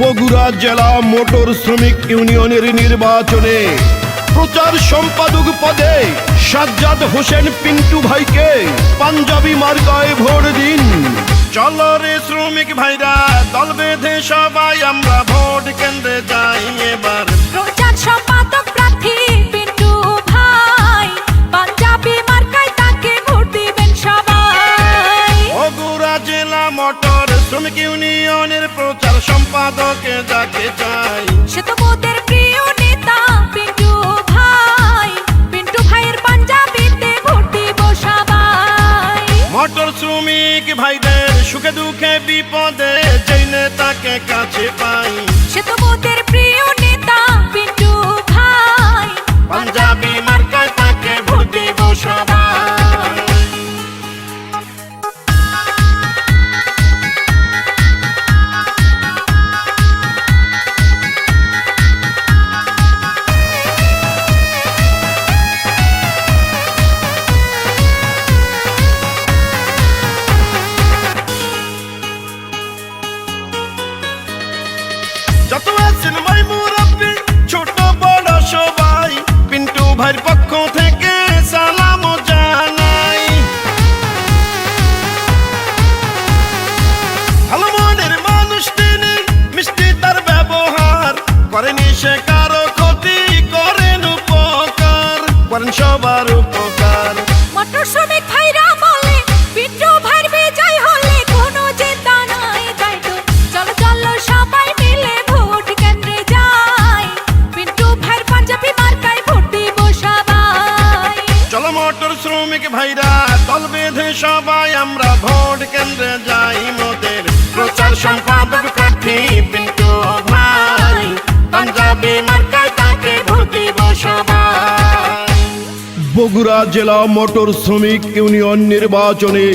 বগুড়া জেলা মোটর শ্রমিক ইউনিয়নের নির্বাচনে প্রচার সম্পাদক পদে সাজ্জাদ হোসেন পিন্টু ভাইকে পাঞ্জাবি মার্কায় ভোট দিন। চল রে শ্রমিক ভাইরা, দল বেঁধে সবাই ইউনিয়নের প্রচার সম্পাদকে যাকে চাই। সে তো মোদের প্রিয় নেতা পিন্টু ভাই। পিন্টু ভাইয়ের পাঞ্জাবিতে ভোট দিব সবাই মোটর শ্রমিক ভাইদের সুখে দুঃখে বিপদে যত আছেন ভাই মুরব্বী, ছোট, বড় সবাই, পিন্টু ভাইয়ের পক্ষ থেকে সালাম জানাই। ভালো মনের মানুষ তিনি, মিষ্টি তার ব্যবহার করেনি সে কারও ক্ষতি, করেন উপকার, করেন সবার উপকার। ভাইরা, দল বেঁধে সবাই আমরা ভোট কেন্দ্রে যাই মোদের। প্রচার সম্পাদক প্রার্থী পিন্টু ভাই, পাঞ্জাবি মার্কায় তাকে ভোট দিব সবাই। বগুড়া জেলা মোটর শ্রমিক ইউনিয়ন নির্বাচনে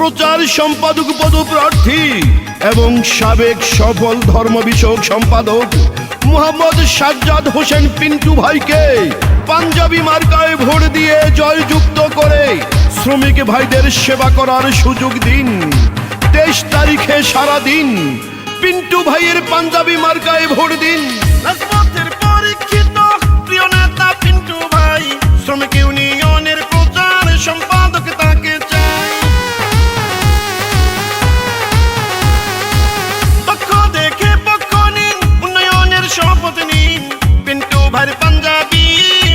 প্রচার সম্পাদক পদপ্রার্থী এবং সাবেক সফল ধর্ম বিষয়ক সম্পাদক মোহাম্মদ সাজ্জাদ হোসেন পিন্টু ভাইকে পাঞ্জাবি মার্কায় ভোট দিয়ে জয়যুক্ত করে শ্রমিক ভাইদের সেবা করার সুযোগ দিন। তেইশ তারিখে সারা দিন পিন্টু ভাইয়ের পাঞ্জাবি মার্কায় ভোট দিন। ভাইয়ের পাঞ্জাবি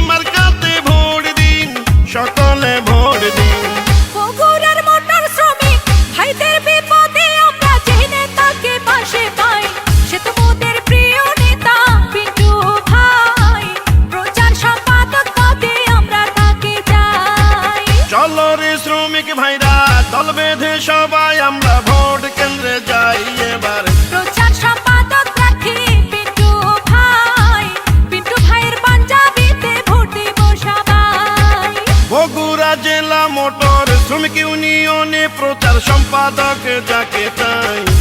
মার্কাতে ভোট দিন সকলে ভোট দিন বগুড়ার মোটর শ্রমিক ভাইদের বিপদে আমরা যে নেতাকে পাশে পাই সে তো মোদের প্রিয় নেতা পিন্টু ভাই। প্রচার সম্পাদক পদে আমরা তাকে চাই। চলো রে শ্রমিক ভাইরা দল বেঁধে সবাই আমরা ভোট কেন্দ্রে যাই এবার। শ্রমিক ইউনিয়নে প্রচার সম্পাদক যাকে তাই